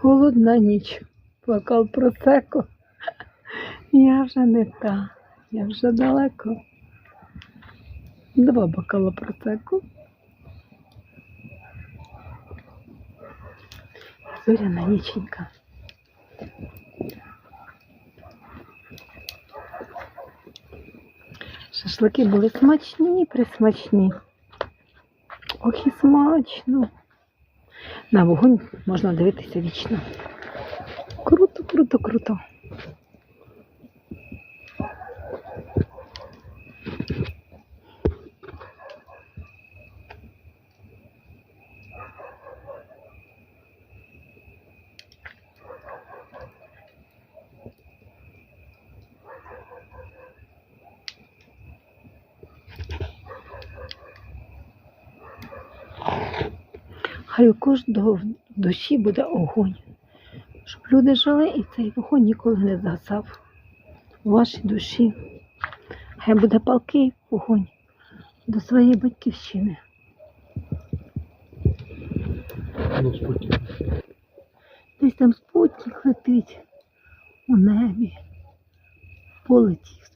Холодна ніч. Бокал просеко. Я вже не та, я вже далеко. Два бокала просеко. Зоряна ніченька. Шашлики були смачні, присмачні. Ох і смачно. На вогонь можна дивитися вічно. Круто, круто, круто. Хай у кожного в душі буде огонь, щоб люди жили і цей вогонь ніколи не згасав у вашій душі. Хай буде палкий вогонь до своєї батьківщини. Ну. Десь там спутник летить у небі, полетів